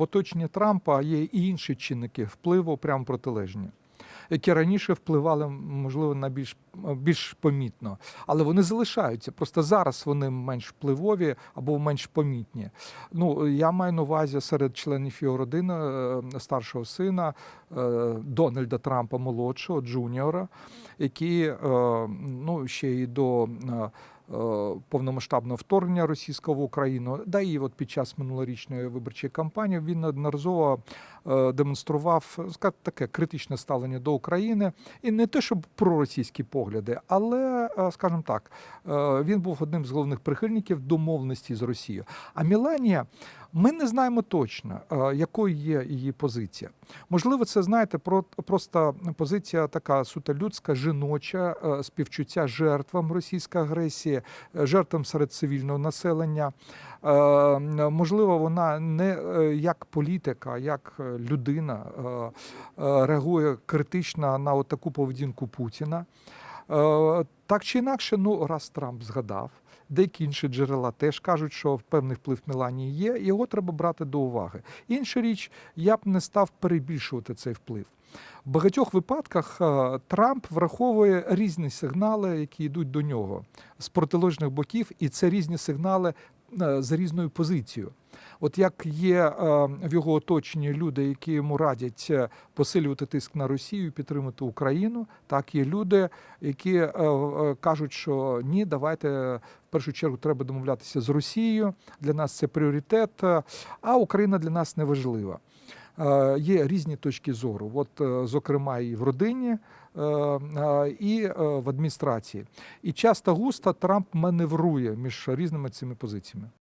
В оточенні Трампа є і інші чинники впливу прямо протилежні, які раніше впливали, можливо, на більш, більш помітно. Але вони залишаються. Просто зараз вони менш впливові або менш помітні. Ну, я маю на увазі серед членів його родини е, старшого сина е, Дональда Трампа молодшого, джуніора, які е, ну, ще й до. Е, Повномасштабного вторгнення російського в Україну, да і от під час минулорічної виборчої кампанії він неодноразово е, демонстрував таке критичне ставлення до України, і не те, щоб проросійські погляди, але, е, скажімо так, він був одним з головних прихильників домовленості з Росією. А Міланія, ми не знаємо точно, е, якою є її позиція. Можливо, це знаєте, про просто позиція така суто людська, жіноча, е, співчуття жертвам російської агресії, е, жертвам серед цивільного населення. Можливо, вона не як політика, як людина реагує критично на таку поведінку Путіна. Е, Так чи інакше, ну раз Трамп згадав, деякі інші джерела теж кажуть, що певний вплив Меланії є, його треба брати до уваги. Інша річ, я б не став перебільшувати цей вплив. В багатьох випадках е, Трамп враховує різні сигнали, які йдуть до нього з протилежних боків, і це різні сигнали е, за різною позицією. От як є е, в його оточенні люди, які йому радять е, посилювати тиск на Росію, підтримати Україну, так є люди, які е, кажуть, що ні, давайте в першу чергу треба домовлятися з Росією. Для нас це пріоритет, а Україна для нас не важлива. Є різні точки зору, от, зокрема, і в родині, і в адміністрації. І часто густо Трамп маневрує між різними цими позиціями.